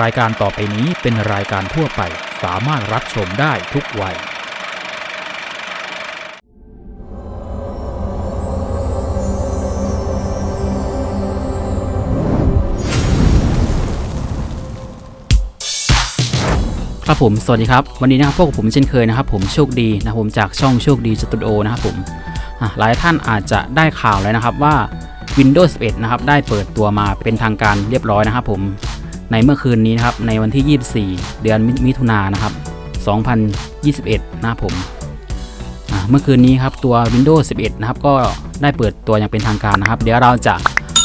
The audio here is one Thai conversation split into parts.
รายการต่อไปนี้เป็นรายการทั่วไปสามารถรับชมได้ทุกวัย ครับผม สวัสดีครับ วันนี้นะครับพวกผมเช่นเคยนะครับ ผมโชคดีนะผมจากช่องโชคดีสตูดิโอนะครับผมหลายท่านอาจจะได้ข่าวแล้วนะครับว่า Windows 11 นะครับ ได้เปิดตัวมาเป็นทางการเรียบร้อยนะครับผม ในเมื่อคืนนี้นะครับในวันที่ 24 เดือนมิถุนายนนะครับ 2021 นะครับผมเมื่อคืนนี้ครับตัว Windows 11 นะครับ ก็ได้เปิดตัวอย่างเป็นทางการนะครับ เดี๋ยวเราจะ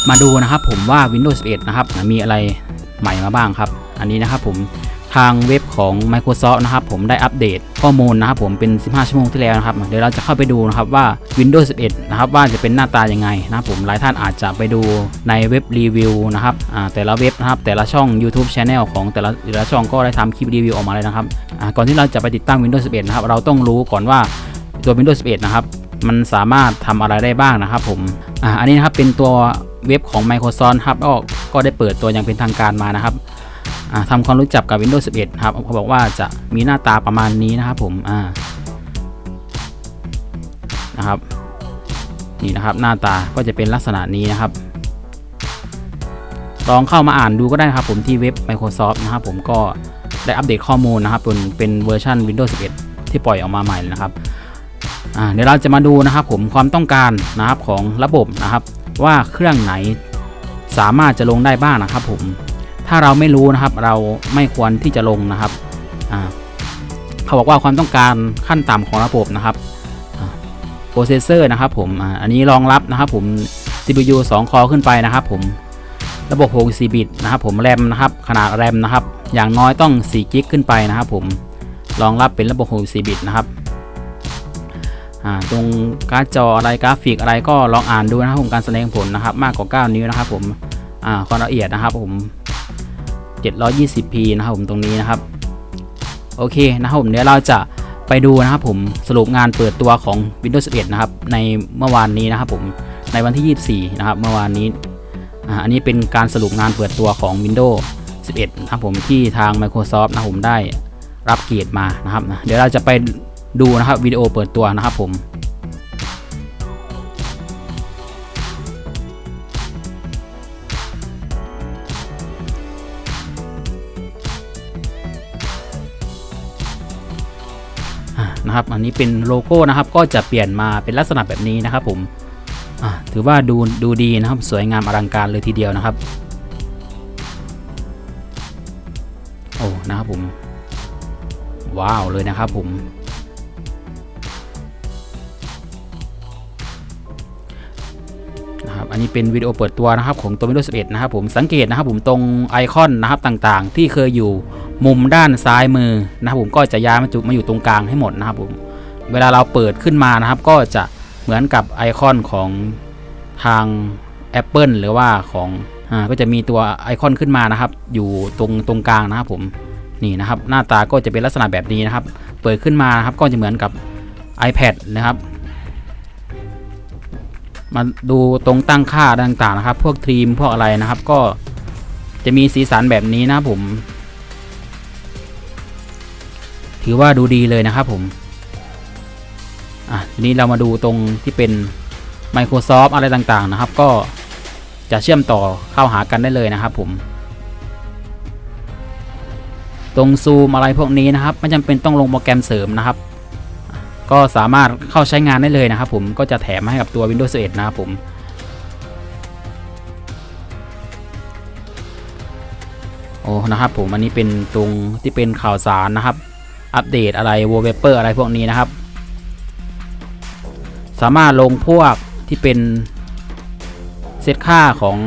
มาดูนะครับผมว่า Windows 11 นะครับ มีอะไรใหม่มาบ้างครับ อันนี้นะครับผม ทางเว็บของ Microsoft นะครับผมได้อัปเดตข้อมูลนะครับผมเป็น 15 ชั่วโมงที่แล้วนะครับเดี๋ยวเราจะเข้าไปดูนะครับว่า Windows 11 นะครับว่าจะเป็นหน้าตายังไงนะครับผมหลายท่านอาจจะไปดูในเว็บรีวิวนะครับแต่ละเว็บนะครับแต่ละช่อง YouTube Channel ของแต่ละแต่ละช่องก็ได้ทำคลิปรีวิวออกมาเลยนะครับก่อนที่เราจะไปติดตั้ง Windows 11 นะครับเราต้องรู้ก่อนว่าตัว Windows 11 นะครับมันสามารถทำอะไรได้บ้างนะครับผมออันนี้นะครับเป็นตัวเว็บของ Microsoft ครับก็ได้เปิดตัวอย่างเป็นทางการมานะครับ ทำความรู้จักกับ Windows 11ครับเขาบอกว่าจะมีหน้าตาประมาณนี้นะครับผมอ่านะครับนี่นะครับหน้าตาก็จะเป็นลักษณะนี้นะครับ ลองเข้ามาอ่านดูก็ได้นะครับผมที่เว็บ Microsoft นะครับผมก็ได้อัปเดตข้อมูลนะครับ เป็นเป็นเวอร์ชัน Windows 11 ที่ปล่อยออกมาใหม่นะครับเดี๋ยวเราจะมาดูนะครับผมความต้องการนะครับของระบบนะครับ ว่าเครื่องไหนสามารถจะลงได้บ้างนะครับผม ถ้าเราไม่รู้นะครับ เราไม่ควรที่จะลงนะครับเขาบอกว่าความต้องการขั้นต่ำของระบบนะครับโปรเซสเซอร์นะครับผมอ,อันนี้รองรับนะครับผม CPU 2 คอขึ้นไปนะครับผมระบบ 64 บิตนะครับผมแรมนะครับขนาดแรมนะครับอย่างน้อยต้อง4กิกขึ้นไปนะครับผมรองรับเป็นระบบ 64 บิตนะครับตรงการ์ดจออะไรกราฟิกอะไรก็ลองอ่านดูนะครับผมการแสดงผลนะครับ มากกว่า 9 นิ้วนะครับผมความละเอียดนะครับผม 720p นะครับผมตรงนี้นะครับ โอเคนะครับผมเดี๋ยวเราจะไปดูนะครับผมสรุปงานเปิดตัวของ Windows 11 นะครับ ในเมื่อวานนี้นะครับผมในวันที่ 24 นะครับ เมื่อวานนี้อันนี้เป็นการสรุปงานเปิดตัวของ Windows 11 นะครับผมที่ทาง Microsoft นะผมได้รับเกียรติมานะครับ เดี๋ยวเราจะไปดูนะครับวิดีโอเปิดตัวนะครับผม นะครับ อันนี้เป็นโลโก้นะครับ ก็จะเปลี่ยนมาเป็นลักษณะแบบนี้นะครับ ผมถือว่าดูดูดีนะครับ สวยงามอลังการเลยทีเดียวนะครับ โอ้นะครับผม ว้าวเลยนะครับผมนะครับอันนี้เป็นวิดีโอเปิดตัวนะครับของตัว Windows 11 นะครับผมสังเกตนะครับผมตรงไอคอนนะครับต่างๆ ที่เคยอยู่ มุมด้านซ้ายมือนะครับผมก็จะย้ายมาจุมาอยู่ตรงกลางให้หมดนะครับผมเวลาเราเปิดขึ้นมานะครับ ก็จะเหมือนกับไอคอนของทาง Apple หรือว่าของอ่าก็จะมีตัวไอคอนขึ้นมานะครับ อยู่ตรงตรงกลางนะครับผมนี่นะครับ หน้าตาก็จะเป็นลักษณะแบบนี้นะครับ เปิดขึ้นมานะครับก็จะเหมือนกับ iPad นะครับมาดูตรงตั้งค่าต่างๆนะครับ พวกทีมพวกอะไรนะครับ ก็จะมีสีสันแบบนี้นะครับผม ถือว่าดูดีเลยนะครับผมอะทีนี้เรามาดูตรงที่เป็น Microsoft อะไรต่างๆนะครับ ก็จะเชื่อมต่อเข้าหากันได้เลยนะครับผมตรงซูมอะไรพวกนี้นะครับไม่จำเป็นต้องลงโปรแกรมเสริมนะครับ ก็สามารถเข้าใช้งานได้เลยนะครับผมก็จะแถมให้กับตัว Windows 11 นะครับผมโอ้นะครับผมอันนี้เป็นตรงที่เป็นข่าวสารนะครับ อัปเดตอะไร wallpaper อะไรพวกนี้นะครับ สามารถลงพวกที่เป็นเซตค่าของ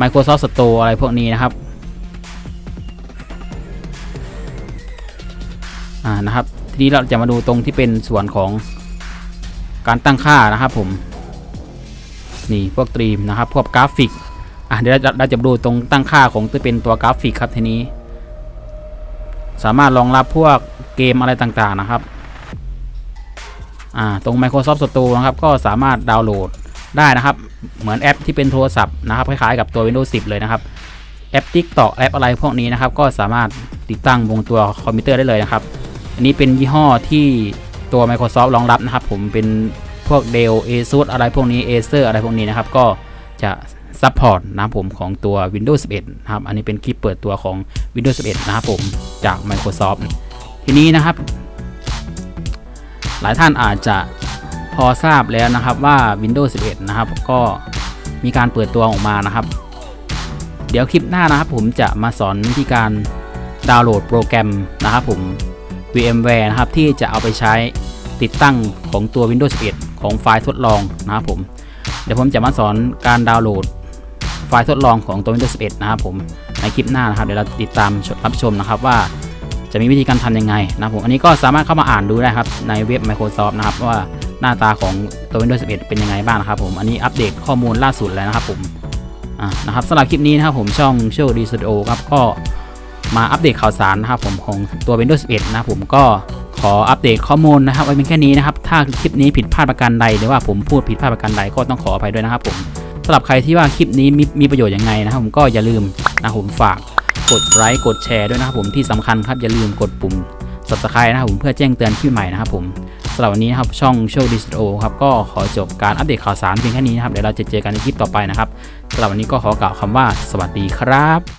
Microsoft Store อะไรพวกนี้นะครับ อ่านะครับ ทีนี้เราจะมาดูตรงที่เป็นส่วนของการตั้งค่านะครับผม นี่พวกตรีมนะครับ พวกกราฟิก อะเดี๋ยวเราจะเราจะดูตรงตั้งค่าของตัวเป็นตัวกราฟิกครับทีนี้ สามารถรองรับพวกเกมอะไรต่างๆนะครับตรง Microsoft Store นะครับ ก็สามารถดาวน์โหลดได้นะครับ เหมือนแอปที่เป็นโทรศัพท์นะครับคล้ายๆกับตัว Windows 10 เลยนะครับ แอป TikTok แอปอะไรพวกนี้นะครับ ก็สามารถติดตั้งบนตัวคอมพิวเตอร์ได้เลยนะครับ อันนี้เป็นยี่ห้อที่ตัว Microsoft รองรับนะครับ ผมเป็นพวก Dell ASUS อะไรพวกนี้ Acer อะไรพวกนี้นะครับ ก็จะ ซัพพอร์ตนะครับผมของตัว Windows 11 นะครับ อันนี้เป็นคลิปเปิดตัวของ Windows 11 นะครับผมจาก Microsoft ทีนี้นะครับ หลายท่านอาจจะพอทราบแล้วนะครับว่า Windows 11 นะครับ ก็มีการเปิดตัวออกมานะครับ เดี๋ยวคลิปหน้านะครับ ผมจะมาสอนวิธีการดาวน์โหลดโปรแกรมนะครับผม VMware นะครับที่จะเอาไปใช้ติดตั้งของตัว Windows 11 ของไฟล์ทดลองนะครับผม เดี๋ยวผมจะมาสอนการดาวน์โหลด ฟล์ทดลองของตัว Windows 11 นะครับผมในคลิปหน้านะครับเดี๋ยวเราติดตามรับชมนะครับว่าจะมีวิธีการทำยังไงนะครับผมอันนี้ก็สามารถเข้ามาอ่านดูได้ครับในเว็บ Microsoft นะครับว่าหน้าตาของตัว Windows 11 เป็นยังไงบ้างนะครับผมอันนี้อัปเดตข้อมูลล่าสุดแล้วนะครับผมนะครับสำหรับคลิปนี้นะครับผมช่องโชว์ดีสตูดิโอครับก็มาอัปเดตข่าวสารนะครับผมของตัว Windows 11 นะครับผมก็ขออัปเดตข้อมูลนะครับไว้เป็นแค่นี้นะครับ ถ้าคลิปนี้ผิดพลาดประการใดหรือว่าผมพูดผิดพลาดประการใดก็ต้องขออภัยด้วยนะครับผม สำหรับใครที่ว่าคลิปนี้มีมีประโยชน์ยังไงนะครับผมก็อย่าลืมนะผมฝากกดไลค์กดแชร์ด้วยนะครับผมที่สำคัญครับอย่าลืมกดปุ่ม subscribe นะครับผมเพื่อแจ้งเตือนคลิปใหม่นะครับผมสำหรับวันนี้นะครับช่องโชว์ดิสโอครับก็ขอจบการอัปเดตข่าวสารเพียงแค่นี้นะครับเดี๋ยวเราจะเจอกันในคลิปต่อไปนะครับสำหรับวันนี้ก็ขอกล่าวคำว่าสวัสดีครับ